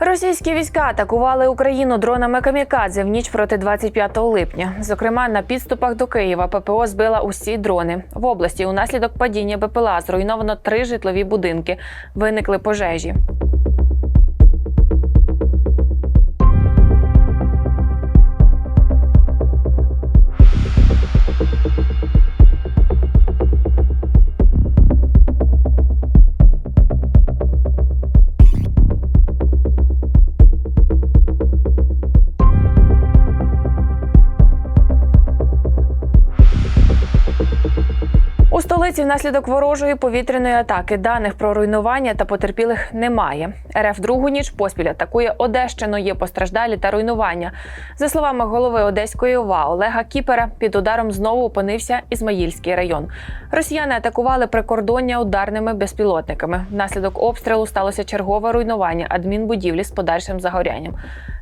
Російські війська атакували Україну дронами камікадзе в ніч проти 25 липня. Зокрема, на підступах до Києва ППО збила усі дрони. В області унаслідок падіння БПЛА зруйновано три житлові будинки. Виникли пожежі. У столиці внаслідок ворожої повітряної атаки даних про руйнування та потерпілих немає. РФ другу ніч поспіль атакує Одещину. Є постраждалі та руйнування. За словами голови Одеської ОВА Олега Кіпера, під ударом знову опинився Ізмаїльський район. Росіяни атакували прикордоння ударними безпілотниками. Внаслідок обстрілу сталося чергове руйнування адмінбудівлі з подальшим загорянням.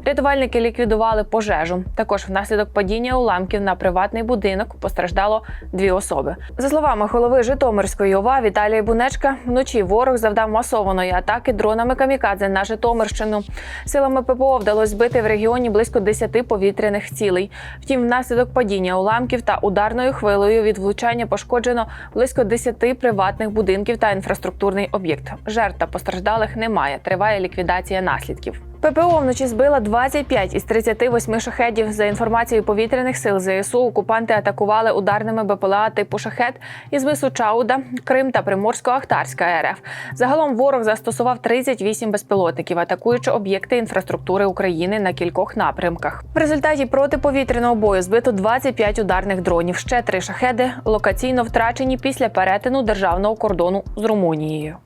Рятувальники ліквідували пожежу. Також внаслідок падіння уламків на приватний будинок постраждало дві особи. За словами голови Житомирської ОВА Віталія Бунечка, вночі ворог завдав масованої атаки дронами камікадзе на Житомирщину. Силами ППО вдалося збити в регіоні близько 10 повітряних цілей. Втім, внаслідок падіння уламків та ударною хвилею від влучання пошкоджено близько 10 приватних будинків та інфраструктурний об'єкт. Жертв та постраждалих немає. Триває ліквідація наслідків. ППО вночі збила 25 із 38 шахедів. За інформацією повітряних сил ЗСУ, окупанти атакували ударними БПЛА типу шахет із мису Чауда, Крим та Приморсько-Ахтарська РФ. Загалом ворог застосував 38 безпілотників, атакуючи об'єкти інфраструктури України на кількох напрямках. В результаті протиповітряного бою збито 25 ударних дронів. Ще три шахеди локаційно втрачені після перетину державного кордону з Румунією.